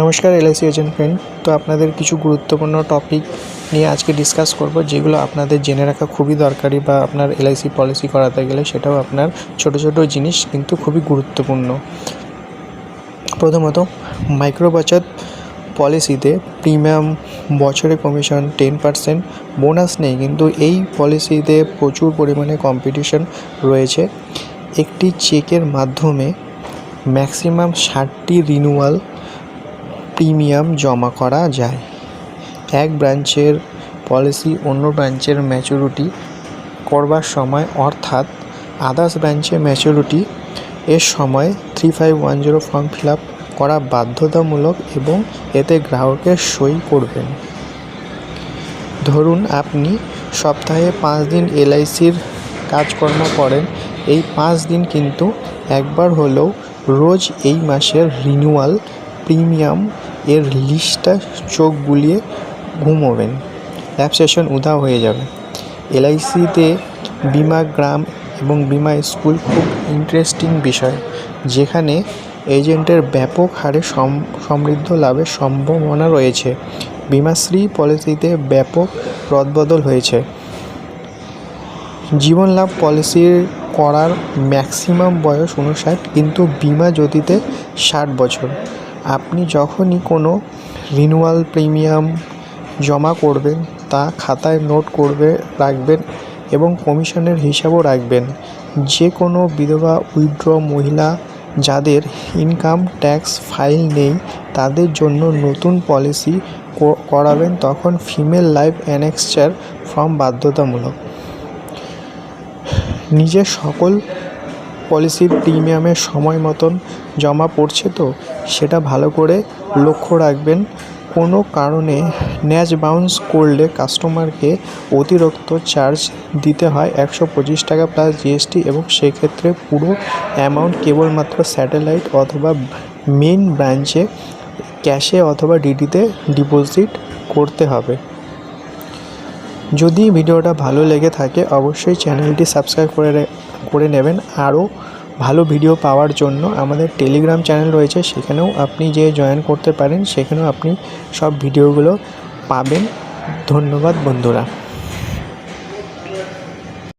নমস্কার LIC agent friend. তো আপনাদের কিছু গুরুত্বপূর্ণ টপিক নিয়ে আজকে ডিসকাস করব, যেগুলো আপনাদের জেনে রাখা খুবই দরকারি বা আপনার এলআইসি পলিসি করাতে গেলে সেটাও আপনার ছোট ছোট জিনিস কিন্তু খুবই গুরুত্বপূর্ণ। প্রথমত মাইক্রো বাচত পলিসিতে প্রিমিয়াম বছরে কমিশন টেন পার্সেন্ট বোনাস নেই, কিন্তু এই পলিসিতে প্রচুর পরিমাণে কম্পিটিশন রয়েছে। একটি চেকের মাধ্যমে ম্যাক্সিমাম ষাটটি রিনিউয়াল প্রিমিয়াম জমা করা যায়। এক ব্রাঞ্চের পলিসি অন্য ব্রাঞ্চের ম্যাচুরিটি করবার সময় অর্থাৎ আদার্স ব্রাঞ্চে ম্যাচুরিটি এর সময় three five one zero form fill up করা বাধ্যতামূলক এবং এতে গ্রাহকের সই করবেন। ধরুন আপনি সপ্তাহে পাঁচ দিন এলআইসির কাজকর্ম করেন, এই পাঁচ দিন কিন্তু একবার হলেও রোজ এই মাসের রিনিউয়াল প্রিমিয়াম এর লিস্টটা চোখ বুলিয়ে ঘুমোবেন। অ্যাপ সেশন উধাও হয়ে যাবে। এলআইসিতে বিমা গ্রাম এবং বিমা স্কুল খুব ইন্টারেস্টিং বিষয়, যেখানে এজেন্টের ব্যাপক হারে সম- সমৃদ্ধ লাভের সম্ভাবনা রয়েছে। বিমাশ্রী পলিসিতে ব্যাপক রদবদল হয়েছে। জীবন লাভ পলিসির করার ম্যাক্সিমাম বয়স উনষাট কিন্তু বিমা জ্যোতিতে ষাট বছর। আপনি যখনই কোনো রিনিউয়াল প্রিমিয়াম জমা করবেন, তা খাতায় নোট করবে, রাখবেন এবং কমিশনের হিসাবও রাখবেন। যে কোনো বিধবা উইথড্র মহিলা যাদের ইনকাম ট্যাক্স ফাইল নেই, তাদের জন্য নতুন পলিসি করাবেন তখন ফিমেল লাইফ অ্যানেক্সচার ফর্ম বাধ্যতামূলক। নিজের সকল পলিসির প্রিমিয়ামের সময় মতন জমা পড়ছে তো, সেটা ভালো করে লক্ষ্য রাখবেন। কোনো কারণে ন্যাচ বাউন্স করলে কাস্টমারকে অতিরিক্ত চার্জ দিতে হয় একশো পঁচিশ টাকা প্লাস জিএসটি এবং সেক্ষেত্রে পুরো অ্যামাউন্ট কেবলমাত্র স্যাটেলাইট অথবা মেন ব্রাঞ্চে, ক্যাশে অথবা ডিডিতে ডিপোজিট করতে হবে। যদি ভিডিওটা ভালো লেগে থাকে, অবশ্যই চ্যানেলটি সাবস্ক্রাইব করে করে নেবেন। আরও ভালো ভিডিও পাওয়ার জন্য আমাদের টেলিগ্রাম চ্যানেল রয়েছে, সেখানেও আপনি যে জয়েন করতে পারেন, সেখানেও আপনি সব ভিডিওগুলো পাবেন। ধন্যবাদ বন্ধুরা।